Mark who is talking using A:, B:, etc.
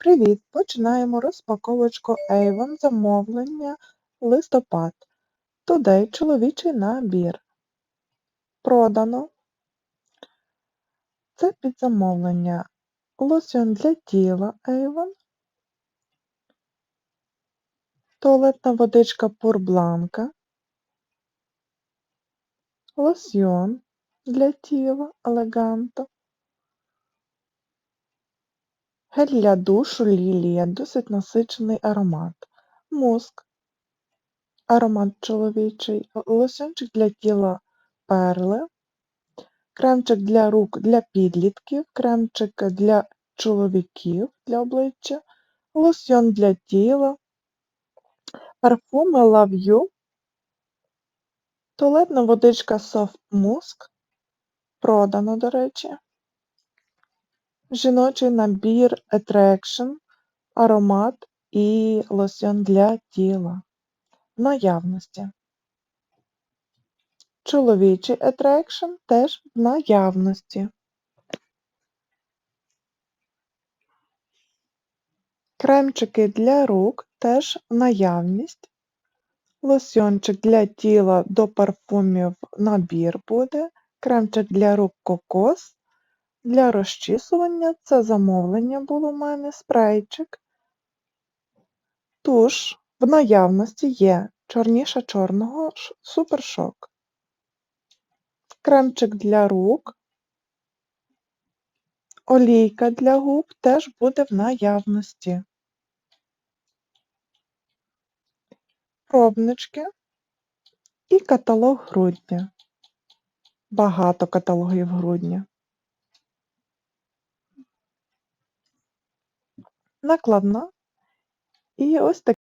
A: Привіт! Починаємо розпаковочку Avon замовлення листопад. Today чоловічий набір. Продано. Це під замовлення. Лосьон для тіла Avon. Туалетна водичка Пурбланка. Лосьон для тіла Елеганто. Для душу Лілія, досить насичений аромат. Муск, аромат чоловічий, лосьончик для тіла перли, кремчик для рук для підлітків, кремчик для чоловіків для обличчя, лосьон для тіла, парфуми Love You, туалетна водичка Soft Musk, продано, до речі. Жіночий набір Attraction, аромат і лосьон для тіла. В наявності. Чоловічий Attraction теж в наявності. Кремчики для рук теж наявність. Лосьончик для тіла до парфумів набір буде. Кремчик для рук кокос. Для розчісування це замовлення було у мене спрейчик. Туш в наявності є чорніша чорного супершок. Кремчик для рук. Олійка для губ теж буде в наявності. Пробнички і каталог грудня. Багато каталогів грудня. Накладна. І ось так.